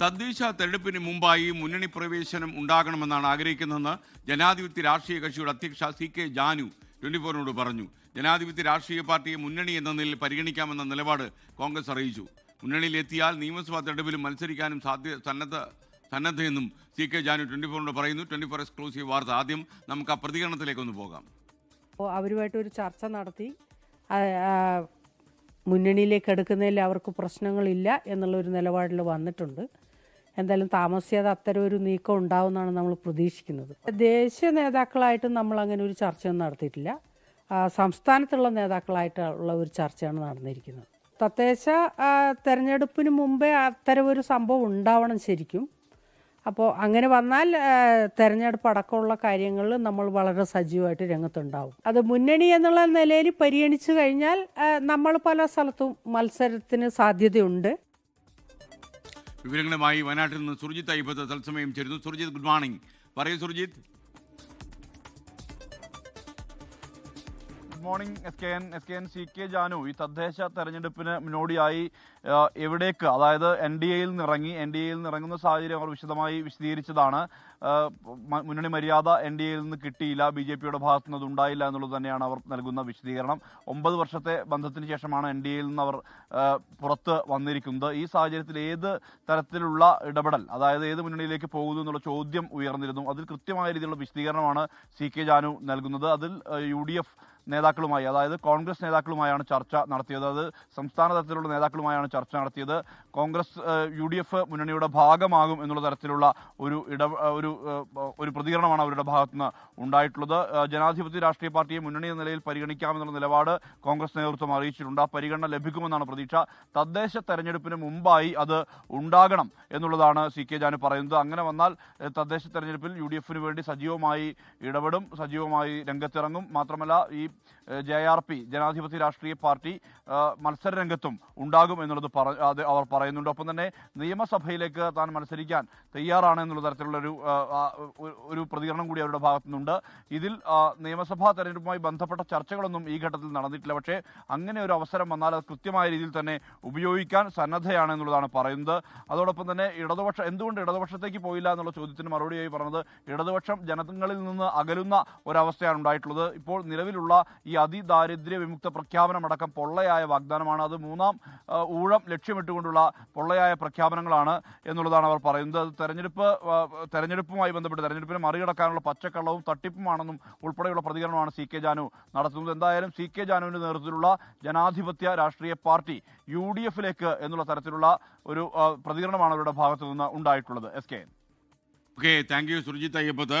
തദ്ദേശ തെരഞ്ഞെടുപ്പിന് മുമ്പായി മുന്നണി പ്രവേശനം ഉണ്ടാകണമെന്നാണ് ആഗ്രഹിക്കുന്നതെന്ന് ജനാധിപത്യ രാഷ്ട്രീയ കക്ഷിയുടെ അധ്യക്ഷ സി കെ ജാനു ട്വന്റി ഫോറിനോട് പറഞ്ഞു. ജനാധിപത്യ രാഷ്ട്രീയ പാർട്ടിയെ മുന്നണി എന്ന നിലയിൽ പരിഗണിക്കാമെന്ന നിലപാട് കോൺഗ്രസ് അറിയിച്ചു. മുന്നണിയിലെത്തിയാൽ നിയമസഭാ തെരഞ്ഞെടുപ്പിലും മത്സരിക്കാനും സാധ്യ സന്നദ്ധ സന്നദ്ധയെന്നും സി കെ ജാനു ട്വന്റി ഫോറിനോട് പറയുന്നു. ട്വന്റി ഫോർ എക്സ്ക്ലൂസീവ് വാർത്ത. ആദ്യം നമുക്ക് ആ പ്രതികരണത്തിലേക്കൊന്ന് പോകാം. അവരുമായിട്ട് ഒരു ചർച്ച നടത്തി. മുന്നണിയിലേക്ക് എടുക്കുന്നതിൽ അവർക്ക് പ്രശ്നങ്ങളില്ല എന്നുള്ളൊരു നിലപാടിൽ വന്നിട്ടുണ്ട്. എന്തായാലും താമസിയാതെ അത്തരം ഒരു നീക്കം ഉണ്ടാവുമെന്നാണ് നമ്മൾ പ്രതീക്ഷിക്കുന്നത്. ദേശീയ നേതാക്കളായിട്ട് നമ്മൾ അങ്ങനെ ഒരു ചർച്ചയൊന്നും നടത്തിയിട്ടില്ല. സംസ്ഥാനത്തുള്ള നേതാക്കളായിട്ടുള്ള ഒരു ചർച്ചയാണ് നടന്നിരിക്കുന്നത്. തദ്ദേശ തെരഞ്ഞെടുപ്പിന് മുമ്പേ അത്തരം ഒരു സംഭവം ഉണ്ടാവണം ശരിക്കും. അപ്പോൾ അങ്ങനെ വന്നാൽ തെരഞ്ഞെടുപ്പ് അടക്കമുള്ള കാര്യങ്ങളിൽ നമ്മൾ വളരെ സജീവമായിട്ട് രംഗത്തുണ്ടാവും. അത് മുന്നണി എന്നുള്ള നിലയിൽ പരിഗണിച്ചു കഴിഞ്ഞാൽ നമ്മൾ പല സ്ഥലത്തും മത്സരത്തിന് സാധ്യതയുണ്ട്. വിവരങ്ങളുമായി വയനാട്ടിൽ നിന്ന് സുർജിത്ത് അയ്യപ്പത്ത് തത്സമയം ചേരുന്നു. സുർജിത് ഗുഡ് മോർണിംഗ് പറയൂ Surjith. Good morning S K N S K N C K Janu ഈ തദ്ദേശ തെരഞ്ഞെടുപ്പിന് മുന്നോടിയായി എവിടേക്ക് അതായത് എൻ ഡി എയിൽ നിന്നിറങ്ങി എൻ ഡി എയിൽ നിന്നിറങ്ങുന്ന സാഹചര്യം അവർ വിശദമായി വിശദീകരിച്ചതാണ്. മുന്നണി മര്യാദ എൻ ഡി എയിൽ നിന്ന് കിട്ടിയില്ല ബി ജെ പിയുടെ ഭാഗത്തു നിന്ന് എന്നുള്ളത് തന്നെയാണ് അവർ നൽകുന്ന വിശദീകരണം. ഒമ്പത് വർഷത്തെ ബന്ധത്തിന് ശേഷമാണ് എൻ ഡി എയിൽ നിന്ന് അവർ പുറത്ത് വന്നിരിക്കുന്നത്. ഈ സാഹചര്യത്തിൽ ഏത് തരത്തിലുള്ള ഇടപെടൽ അതായത് ഏത് മുന്നണിയിലേക്ക് പോകുന്നു എന്നുള്ള ചോദ്യം ഉയർന്നിരുന്നു. അതിൽ കൃത്യമായ രീതിയിലുള്ള വിശദീകരണമാണ് സി കെ ജാനു നൽകുന്നത്. അതിൽ യു ഡി എഫ് നേതാക്കളുമായി അതായത് കോൺഗ്രസ് നേതാക്കളുമായാണ് ചർച്ച നടത്തിയത്. അത് സംസ്ഥാന തലത്തിലുള്ള നേതാക്കളുമായാണ് ചർച്ച നടത്തിയത്. കോൺഗ്രസ് യു ഡി എഫ് മുന്നണിയുടെ ഭാഗമാകും എന്നുള്ള തരത്തിലുള്ള ഒരു ഇട ഒരു ഒരു പ്രതികരണമാണ് അവരുടെ ഭാഗത്തുനിന്ന് ഉണ്ടായിട്ടുള്ളത്. ജനാധിപത്യ രാഷ്ട്രീയ പാർട്ടിയെ മുന്നണി എന്ന നിലയിൽ പരിഗണിക്കാമെന്നുള്ള നിലപാട് കോൺഗ്രസ് നേതൃത്വം അറിയിച്ചിട്ടുണ്ട്. ആ പരിഗണന ലഭിക്കുമെന്നാണ് പ്രതീക്ഷ. തദ്ദേശ തെരഞ്ഞെടുപ്പിന് മുമ്പായി അത് ഉണ്ടാകണം എന്നുള്ളതാണ് സി കെ ജാനു പറയുന്നത്. അങ്ങനെ വന്നാൽ തദ്ദേശ തെരഞ്ഞെടുപ്പിൽ യു ഡി എഫിന് വേണ്ടി സജീവമായി ഇടപെടും സജീവമായി രംഗത്തിറങ്ങും. മാത്രമല്ല ഈ ജെ ആർ പി ജനാധിപത്യ രാഷ്ട്രീയ പാർട്ടി മത്സര രംഗത്തും ഉണ്ടാകും എന്നുള്ളത് അവർ പറയുന്നുണ്ട്. ഒപ്പം തന്നെ നിയമസഭയിലേക്ക് താൻ മത്സരിക്കാൻ തയ്യാറാണ് എന്നുള്ള തരത്തിലുള്ള ഒരു- ഒരു പ്രതികരണം കൂടി അവരുടെ ഭാഗത്തുനിന്നുണ്ട്. ഇതിൽ നിയമസഭാ തെരഞ്ഞെടുപ്പുമായി ബന്ധപ്പെട്ട ചർച്ചകളൊന്നും ഈ ഘട്ടത്തിൽ നടന്നിട്ടില്ല. പക്ഷേ അങ്ങനെ ഒരു അവസരം വന്നാൽ അത് കൃത്യമായ രീതിയിൽ തന്നെ ഉപയോഗിക്കാൻ സന്നദ്ധയാണ് എന്നുള്ളതാണ് പറയുന്നത്. അതോടൊപ്പം തന്നെ ഇടതുപക്ഷം എന്തുകൊണ്ട് ഇടതുപക്ഷത്തേക്ക് പോയില്ല എന്നുള്ള ചോദ്യത്തിന് മറുപടിയായി പറഞ്ഞത് ഇടതുപക്ഷം ജനങ്ങളിൽ നിന്ന് അകലുന്ന ഒരവസ്ഥയാണ് ഉണ്ടായിട്ടുള്ളത്. ഇപ്പോൾ നിലവിലുള്ള ഈ അതിദാരിദ്ര്യ വിമുക്ത പ്രഖ്യാപനം പ്രഖ്യാപനമടക്കം പൊള്ളയായ വാഗ്ദാനമാണ്. അത് മൂന്നാം ഊഴം ലക്ഷ്യമിട്ടുകൊണ്ടുള്ള പൊള്ളയായ പ്രഖ്യാപനങ്ങളാണ് എന്നുള്ളതാണ് അവർ പറയുന്നത്. തെരഞ്ഞെടുപ്പ് തെരഞ്ഞെടുപ്പുമായി ബന്ധപ്പെട്ട് തെരഞ്ഞെടുപ്പിനെ മറികടക്കാനുള്ള പച്ചക്കള്ളവും തട്ടിപ്പുമാണെന്നും ഉൾപ്പെടെയുള്ള പ്രതികരണമാണ് സി കെ ജാനു നടത്തുന്നത്. എന്തായാലും സി കെ ജാനുവിന്റെ നേതൃത്വത്തിലുള്ള ജനാധിപത്യ രാഷ്ട്രീയ പാർട്ടി യു ഡി എഫിലേക്ക് എന്നുള്ള തരത്തിലുള്ള ഒരു പ്രതികരണമാണ് അവരുടെ ഭാഗത്തു നിന്ന് ഉണ്ടായിട്ടുള്ളത്. S K. Okay thank you Surjith Ayyappath.